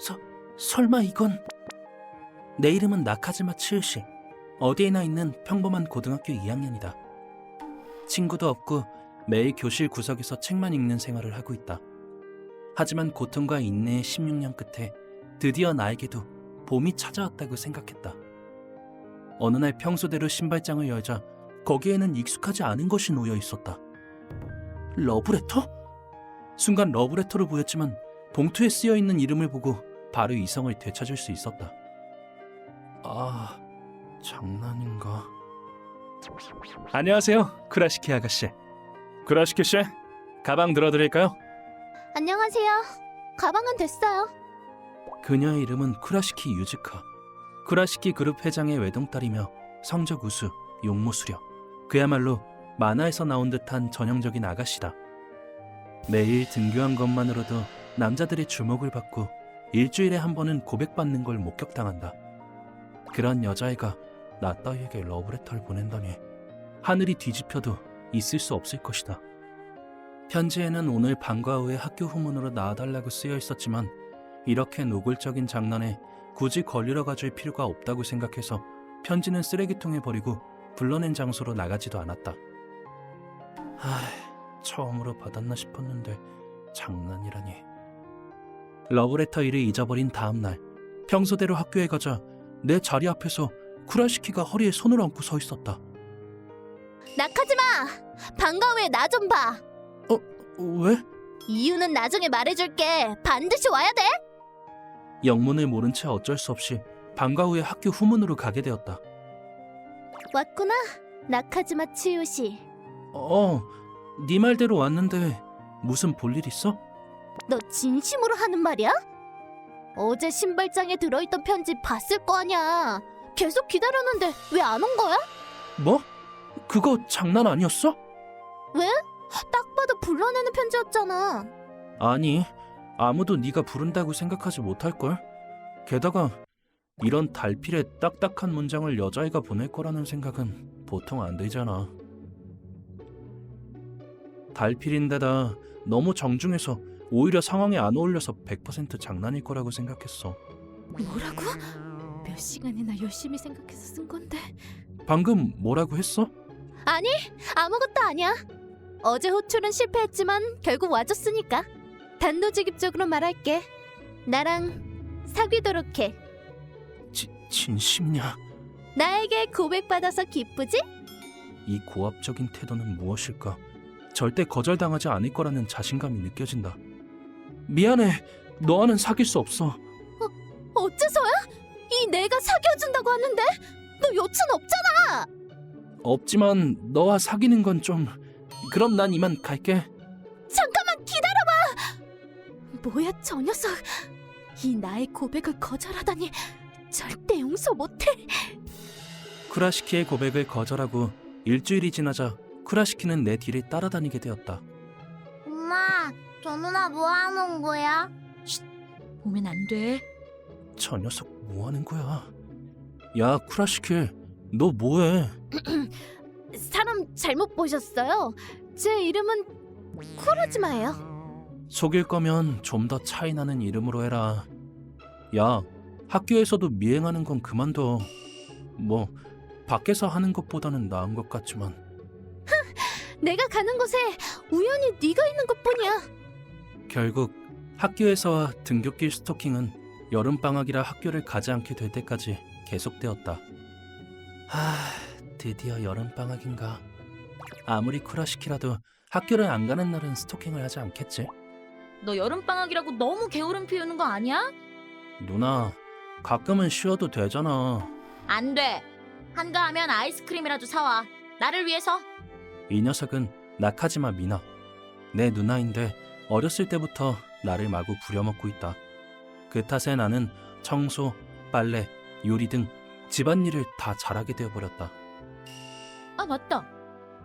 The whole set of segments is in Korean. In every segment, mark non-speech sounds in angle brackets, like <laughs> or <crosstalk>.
서, 설마 이건... 내 이름은 나카즈마 츠유시. 어디에나 있는 평범한 고등학교 2학년이다. 친구도 없고 매일 교실 구석에서 책만 읽는 생활을 하고 있다. 하지만 고통과 인내의 16년 끝에 드디어 나에게도 봄이 찾아왔다고 생각했다. 어느 날 평소대로 신발장을 열자 거기에는 익숙하지 않은 것이 놓여 있었다. 러브레터? 순간 러브레터로 보였지만 봉투에 쓰여 있는 이름을 보고 바로 이성을 되찾을 수 있었다. 아, 장난인가? 안녕하세요, 쿠라시키 아가씨. 쿠라시키 씨, 가방 들어드릴까요? 안녕하세요. 가방은 됐어요. 그녀의 이름은 쿠라시키 유즈카. 쿠라시키 그룹 회장의 외동딸이며 성적 우수, 용모 수려. 그야말로 만화에서 나온 듯한 전형적인 아가씨다. 매일 등교한 것만으로도 남자들의 주목을 받고 일주일에 한 번은 고백받는 걸 목격당한다. 그런 여자애가 나 따위에게 러브레터를 보낸다니 하늘이 뒤집혀도 있을 수 없을 것이다. 편지에는 오늘 방과 후에 학교 후문으로 나와달라고 쓰여 있었지만 이렇게 노골적인 장난에 굳이 걸리러 가줄 필요가 없다고 생각해서 편지는 쓰레기통에 버리고 불러낸 장소로 나가지도 않았다. 아, 처음으로 받았나 싶었는데 장난이라니. 러브레터 일을 잊어버린 다음 날 평소대로 학교에 가자 내 자리 앞에서 쿠라시키가 허리에 손을 얹고 서 있었다. 나카지마! 방과 후에 나 좀 봐. 왜? 이유는 나중에 말해줄게. 반드시 와야 돼. 영문을 모른 채 어쩔 수 없이 방과 후에 학교 후문으로 가게 되었다. 왔구나. 나카지마 치유시. 어, 네 말대로 왔는데 무슨 볼일 있어? 너 진심으로 하는 말이야? 어제 신발장에 들어있던 편지 봤을 거 아니야. 계속 기다렸는데 왜 안 온 거야? 뭐? 그거 장난 아니었어? 딱 봐도 불러내는 편지였잖아. 아니, 아무도 네가 부른다고 생각하지 못할걸. 게다가 이런 달필에 딱딱한 문장을 여자애가 보낼 거라는 생각은 보통 안 들잖아. 달필인데다 너무 정중해서 오히려 상황에 안 어울려서 100% 장난일 거라고 생각했어. 뭐라고? 몇 시간이나 열심히 생각해서 쓴 건데. 방금 뭐라고 했어? 아니, 아무것도 아니야. 어제 호출은 실패했지만 결국 와줬으니까. 단도직입적으로 말할게. 나랑 사귀도록 해. 지, 진심이냐? 나에게 고백받아서 기쁘지? 이 고압적인 태도는 무엇일까? 절대 거절당하지 않을 거라는 자신감이 느껴진다. 미안해. 너와는 사귈 수 없어. 어째서야? 이 내가 사귀어준다고 하는데? 너 여친 없잖아! 없지만 너와 사귀는 건 좀... 그럼 난 이만 갈게. 잠깐만 기다려봐! 뭐야 저 녀석! 이 나의 고백을 거절하다니 절대 용서 못해! 쿠라시키의 고백을 거절하고 일주일이 지나자 쿠라시키는 내 뒤를 따라다니게 되었다. 엄마, 저 누나 뭐 하는 거야? 보면 안 돼. 저 녀석 뭐 하는 거야? 야 쿠라시키 너 뭐해? <clears throat> 사람 잘못 보셨어요. 제 이름은 쿠라지마예요. 속일 거면 좀 더 차이 나는 이름으로 해라. 야 학교에서도 미행하는 건 그만둬. 뭐 밖에서 하는 것보다는 나은 것 같지만 <laughs> 내가 가는 곳에 우연히 네가 있는 것뿐이야. 결국 학교에서와 등굣길 스토킹은 여름방학이라 학교를 가지 않게 될 때까지 계속되었다. 하, 드디어 여름방학인가. 아무리 쿠라시키라도 학교를 안 가는 날은 스토킹을 하지 않겠지? 너 여름 방학이라고 너무 게으름 피우는 거 아니야? 누나, 가끔은 쉬어도 되잖아. 안 돼. 한가하면 아이스크림이라도 사와. 나를 위해서. 이 녀석은 나카지마 미나. 내 누나인데 어렸을 때부터 나를 마구 부려먹고 있다. 그 탓에 나는 청소, 빨래, 요리 등 집안일을 다 잘하게 되어버렸다. 아 맞다.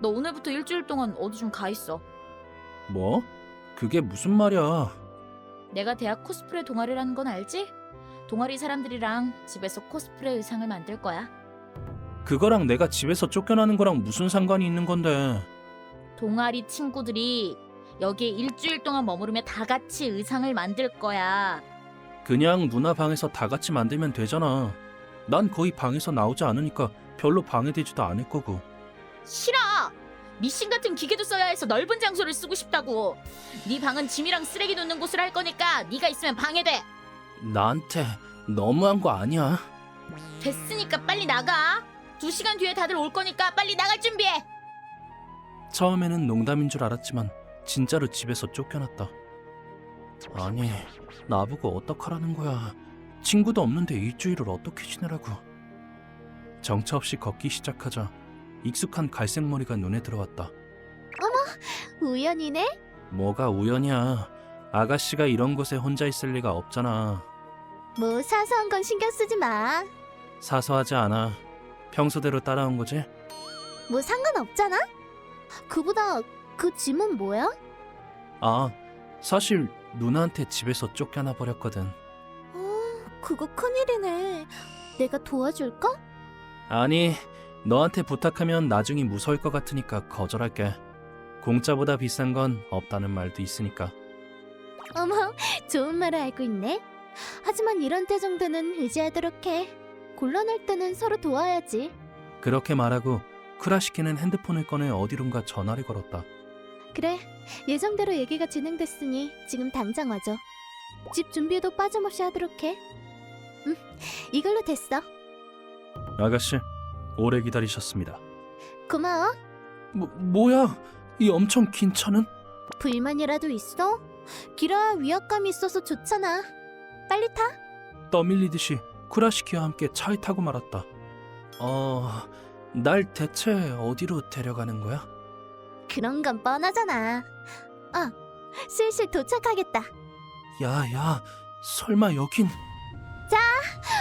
너 오늘부터 일주일 동안 어디 좀 가 있어. 뭐? 그게 무슨 말이야? 내가 대학 코스프레 동아리라는 건 알지? 동아리 사람들이랑 집에서 코스프레 의상을 만들 거야. 그거랑 내가 집에서 쫓겨나는 거랑 무슨 상관이 있는 건데? 동아리 친구들이 여기에 일주일 동안 머무르며 다 같이 의상을 만들 거야. 그냥 누나 방에서 다 같이 만들면 되잖아. 난 거의 방에서 나오지 않으니까 별로 방해되지도 않을 거고. 싫어. 미신 같은 기계도 써야 해서 넓은 장소를 쓰고 싶다고. 네 방은 짐이랑 쓰레기 놓는 곳으로 할 거니까 네가 있으면 방해돼. 나한테 너무한 거 아니야? 됐으니까 빨리 나가. 두 시간 뒤에 다들 올 거니까 빨리 나갈 준비해. 처음에는 농담인 줄 알았지만 진짜로 집에서 쫓겨났다. 아니, 나보고 어떡하라는 거야. 친구도 없는데 일주일을 어떻게 지내라고. 정처 없이 걷기 시작하자 익숙한 갈색 머리가 눈에 들어왔다. 우연이네? 뭐가 우연이야. 아가씨가 이런 곳에 혼자 있을 리가 없잖아. 뭐 사소한 건 신경 쓰지 마. 사소하지 않아. 평소대로 따라온 거지? 뭐 상관없잖아. 그보다 그 짐은 뭐야? 아, 사실 누나한테 집에서 쫓겨나 버렸거든. 어, 그거 큰일이네. 내가 도와줄까? 아니, 너한테 부탁하면 나중에 무서울 것 같으니까 거절할게. 공짜보다 비싼 건 없다는 말도 있으니까. 어머, 좋은 말을 알고 있네. 하지만 이런 때 정도는 의지하도록 해. 곤란할 때는 서로 도와야지. 그렇게 말하고 쿠라시키는 핸드폰을 꺼내 어디론가 전화를 걸었다. 그래, 예정대로 얘기가 진행됐으니 지금 당장 와줘. 집 준비도 빠짐없이 하도록 해. 응, 이걸로 됐어. 아가씨, 오래 기다리셨습니다. 고마워. 뭐, 뭐야? 이 엄청 긴 차는? 불만이라도 있어? 길어야 위압감이 있어서 좋잖아. 빨리 타. 떠밀리듯이 쿠라시키와 함께 차에 타고 말았다. 어, 날 대체 어디로 데려가는 거야? 그런 건 뻔하잖아. 아, 슬슬 도착하겠다. 야, 야, 설마 여긴...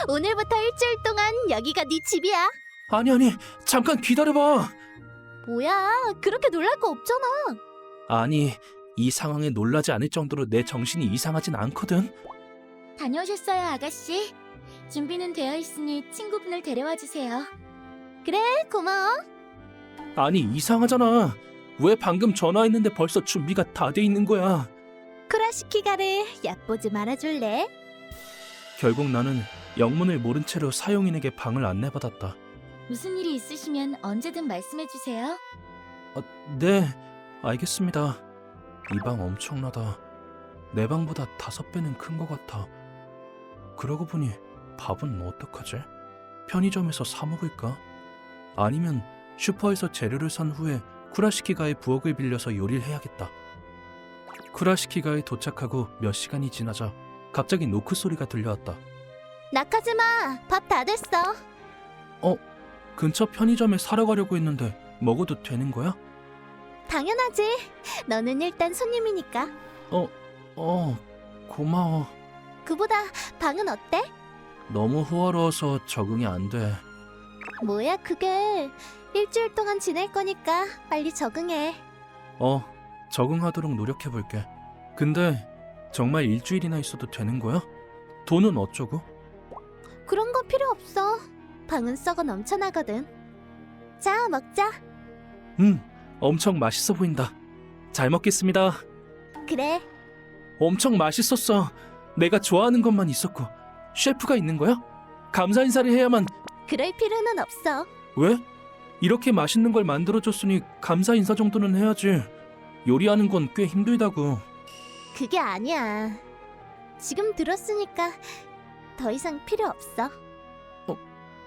오늘부터 일주일 동안 여기가 네 집이야. 아니, 아니, 잠깐 기다려봐! 뭐야, 그렇게 놀랄 거 없잖아. 아니, 이 상황에 놀라지 않을 정도로 내 정신이 이상하진 않거든? 다녀오셨어요, 아가씨. 준비는 되어 있으니 친구분을 데려와 주세요. 그래, 고마워. 아니, 이상하잖아. 왜 방금 전화했는데 벌써 준비가 다 돼 있는 거야? 쿠라시키가를 얕보지 말아줄래? 결국 나는 영문을 모른 채로 사용인에게 방을 안내받았다. 무슨 일이 있으시면 언제든 말씀해 주세요. 네, 알겠습니다. 이 방 엄청나다. 내 방보다 다섯 배는 큰 것 같아. 그러고 보니 밥은 어떡하지? 편의점에서 사 먹을까? 아니면 슈퍼에서 재료를 산 후에 쿠라시키가의 부엌을 빌려서 요리를 해야겠다. 쿠라시키가에 도착하고 몇 시간이 지나자 갑자기 노크 소리가 들려왔다. 낙하지마, 밥 다 됐어. 근처 편의점에 사러 가려고 했는데 먹어도 되는 거야? 당연하지. 너는 일단 손님이니까. 어, 고마워. 그보다 방은 어때? 너무 호화로워서 적응이 안 돼. 뭐야 그게. 일주일 동안 지낼 거니까 빨리 적응해. 어, 적응하도록 노력해볼게. 근데 정말 일주일이나 있어도 되는 거야? 돈은 어쩌고? 그런 거 필요 없어. 방은 썩어 넘쳐나거든. 자, 먹자. 음, 엄청 맛있어 보인다. 잘 먹겠습니다. 그래. 엄청 맛있었어. 내가 좋아하는 것만 있었고 셰프가 있는 거야? 감사 인사를 해야만 그럴 필요는 없어. 왜? 이렇게 맛있는 걸 만들어줬으니 감사 인사 정도는 해야지. 요리하는 건 꽤 힘들다고. 그게 아니야. 지금 들었으니까 더 이상 필요 없어.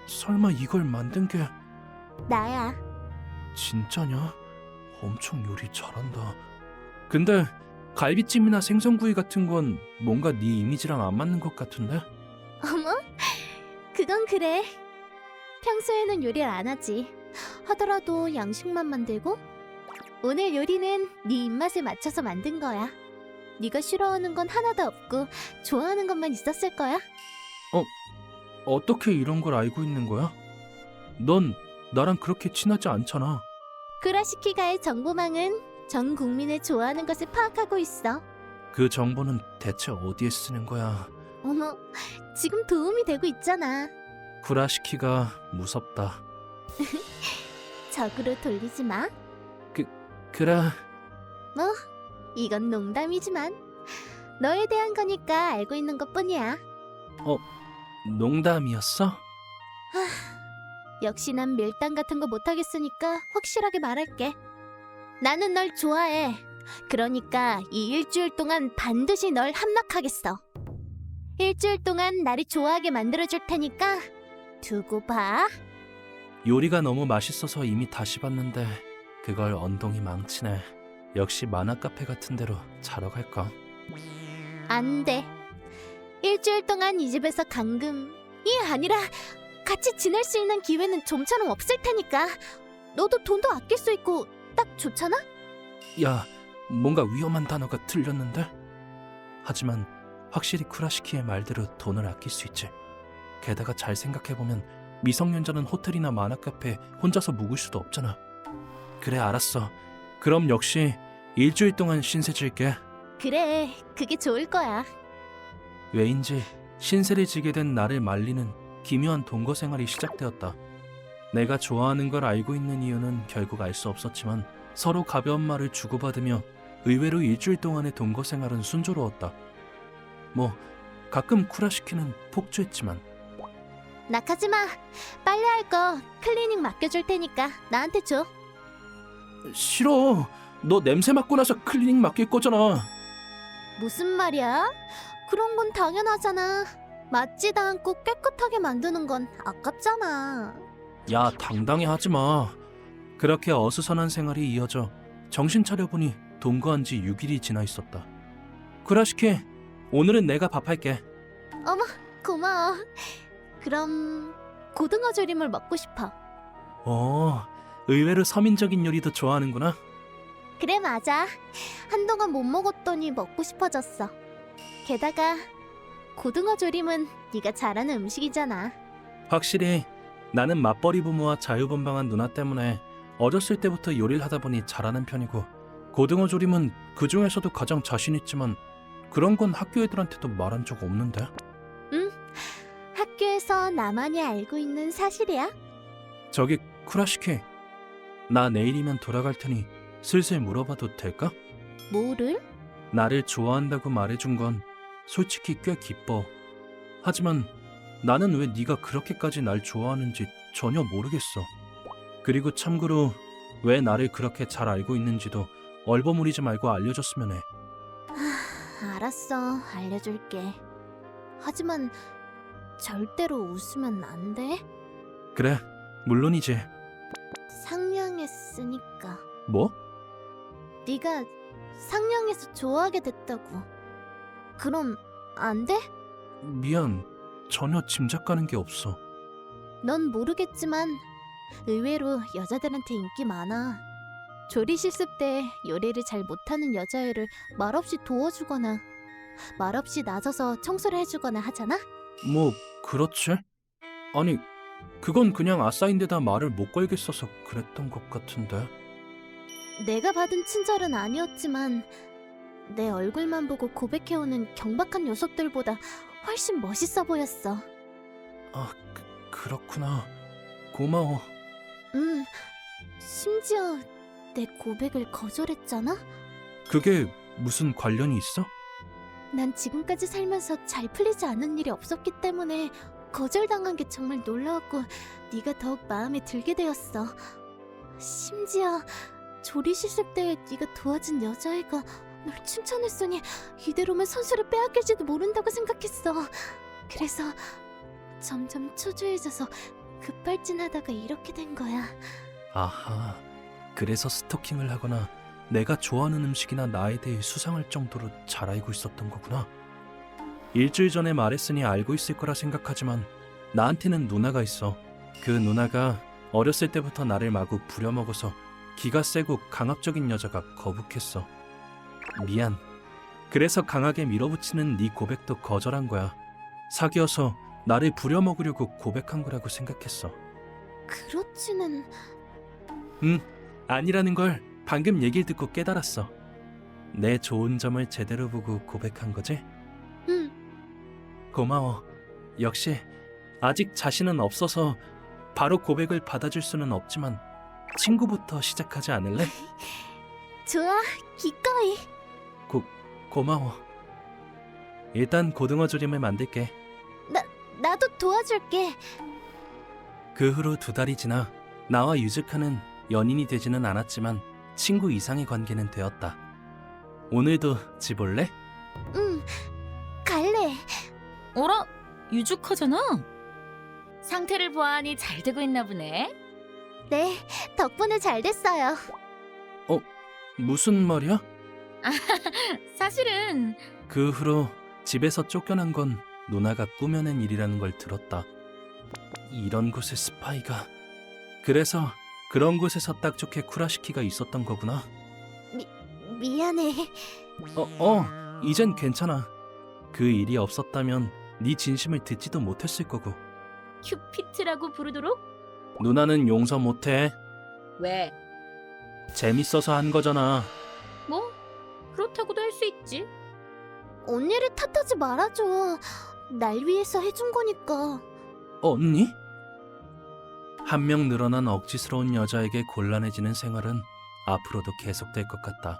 설마 이걸 만든 게 나야. 진짜냐? 엄청 요리 잘한다. 근데 갈비찜이나 생선구이 같은 건 뭔가 네 이미지랑 안 맞는 것 같은데? 어머? 그건 그래. 평소에는 요리를 안 하지. 하더라도 양식만 만들고. 오늘 요리는 네 입맛에 맞춰서 만든 거야. 네가 싫어하는 건 하나도 없고 좋아하는 것만 있었을 거야. 어떻게 이런 걸 알고 있는 거야? 넌 나랑 그렇게 친하지 않잖아. 쿠라시키가의 정보망은 전 국민의 좋아하는 것을 파악하고 있어. 그 정보는 대체 어디에 쓰는 거야? 어머, 지금 도움이 되고 있잖아. 쿠라시키가 무섭다. <laughs> 적으로 돌리지 마. 그래, 이건 농담이지만 너에 대한 거니까 알고 있는 것 뿐이야. 농담이었어? 역시 난 밀당 같은 거 못하겠으니까 확실하게 말할게. 나는 널 좋아해. 그러니까 이 일주일 동안 반드시 널 함락하겠어. 일주일 동안 나를 좋아하게 만들어줄 테니까 두고 봐. 요리가 너무 맛있어서 이미 다시 봤는데 그걸 언동이 망치네. 역시 만화 카페 같은 데로 자러 갈까? 안 돼. 일주일 동안 이 집에서 감금이 아니라 같이 지낼 수 있는 기회는 좀처럼 없을 테니까. 너도 돈도 아낄 수 있고 딱 좋잖아? 야, 뭔가 위험한 단어가 들렸는데? 하지만 확실히 쿠라시키의 말대로 돈을 아낄 수 있지. 게다가 잘 생각해보면 미성년자는 호텔이나 만화 카페에 혼자서 묵을 수도 없잖아. 그래, 알았어. 그럼 역시 일주일 동안 신세 질게. 그래, 그게 좋을 거야. 왜인지 신세를 지게 된 나를 말리는 기묘한 동거 생활이 시작되었다. 내가 좋아하는 걸 알고 있는 이유는 결국 알 수 없었지만 서로 가벼운 말을 주고받으며 의외로 일주일 동안의 동거 생활은 순조로웠다. 뭐 가끔 쿠라시키는 폭주했지만 낙하지마. 빨래 할 거 클리닝 맡겨줄 테니까 나한테 줘. 싫어. 너 냄새 맡고 나서 클리닝 맡길 거잖아. 무슨 말이야? 그런 건 당연하잖아. 맞지도 않고 깨끗하게 만드는 건 아깝잖아. 야, 당당히 하지 마. 그렇게 어수선한 생활이 이어져 정신 차려보니 동거한 지 6일이 지나 있었다. 쿠라시키, 오늘은 내가 밥할게. 고마워. 그럼 고등어 조림을 먹고 싶어. 어, 의외로 서민적인 요리도 좋아하는구나. 그래 맞아. 한동안 못 먹었더니 먹고 싶어졌어. 게다가 고등어 조림은 네가 잘하는 음식이잖아. 확실히 나는 맞벌이 부모와 자유분방한 누나 때문에 어렸을 때부터 요리를 하다 보니 잘하는 편이고 고등어 조림은 그 중에서도 가장 자신 있지만 그런 건 학교 애들한테도 말한 적 없는데. 응. 학교에서 나만이 알고 있는 사실이야. 저기 쿠라시키, 나 내일이면 돌아갈 테니 슬슬 물어봐도 될까? 뭐를? 나를 좋아한다고 말해준 건 솔직히 꽤 기뻐. 하지만 나는 왜 네가 그렇게까지 날 좋아하는지 전혀 모르겠어. 그리고 참고로 왜 나를 그렇게 잘 알고 있는지도 얼버무리지 말고 알려줬으면 해. 알았어. 알려줄게. 하지만 절대로 웃으면 안 돼. 그래, 물론이지. 상냥했으니까. 뭐? 네가 상냥해서 좋아하게 됐다고. 그럼 안 돼? 미안, 전혀 짐작 가는 게 없어. 넌 모르겠지만 의외로 여자들한테 인기 많아. 조리 실습 때 요리를 잘 못하는 여자애를 말없이 도와주거나 말없이 나서서 청소를 해주거나 하잖아. 뭐 그렇지? 아니, 그건 그냥 아싸인데다 말을 못 걸겠어서 그랬던 것 같은데. 내가 받은 친절은 아니었지만 내 얼굴만 보고 고백해오는 경박한 녀석들보다 훨씬 멋있어 보였어. 아, 그, 그렇구나. 고마워. 음, 심지어 내 고백을 거절했잖아? 그게 무슨 관련이 있어? 난 지금까지 살면서 잘 풀리지 않은 일이 없었기 때문에 거절당한 게 정말 놀라웠고 네가 더욱 마음에 들게 되었어. 심지어 조리 실습 때 네가 도와준 여자애가 널 칭찬했으니 이대로면 선수를 빼앗길지도 모른다고 생각했어. 그래서 점점 초조해져서 급발진하다가 이렇게 된 거야. 아하. 그래서 스토킹을 하거나 내가 좋아하는 음식이나 나에 대해 수상할 정도로 잘 알고 있었던 거구나. 일주일 전에 말했으니 알고 있을 거라 생각하지만 나한테는 누나가 있어. 그 누나가 어렸을 때부터 나를 마구 부려먹어서 기가 세고 강압적인 여자가 거북했어. 미안. 그래서 강하게 밀어붙이는 네 고백도 거절한 거야. 사귀어서 나를 부려먹으려고 고백한 거라고 생각했어. 그렇지는 아니라는 걸 방금 얘기를 듣고 깨달았어. 내 좋은 점을 제대로 보고 고백한 거지? 응. 고마워. 역시 아직 자신은 없어서 바로 고백을 받아줄 수는 없지만 친구부터 시작하지 않을래? <laughs> 좋아 기꺼이 고마워. 일단 고등어 조림을 만들게. 나도 도와줄게. 그 후로 두 달이 지나 나와 유즈카는 연인이 되지는 않았지만 친구 이상의 관계는 되었다. 오늘도 집 올래? 응, 갈래. 어라? 유주카잖아. 상태를 보아하니 잘 되고 있나 보네. 네, 덕분에 잘 됐어요. 무슨 말이야? <laughs> 사실은 그 후로 집에서 쫓겨난 건 누나가 꾸며낸 일이라는 걸 들었다. 이런 곳에 스파이가. 그래서 그런 곳에서 딱 좋게 쿠라시키가 있었던 거구나. 미안해. 어, 어, 이젠 괜찮아. 그 일이 없었다면 네 진심을 듣지도 못했을 거고. 큐피트라고 부르도록? 누나는 용서 못해. 왜? 재밌어서 한 거잖아. 뭐 그렇다고도 할 수 있지. 언니를 탓하지 말아줘. 날 위해서 해준 거니까. 언니? 한 명 늘어난 억지스러운 여자에게 곤란해지는 생활은 앞으로도 계속될 것 같다.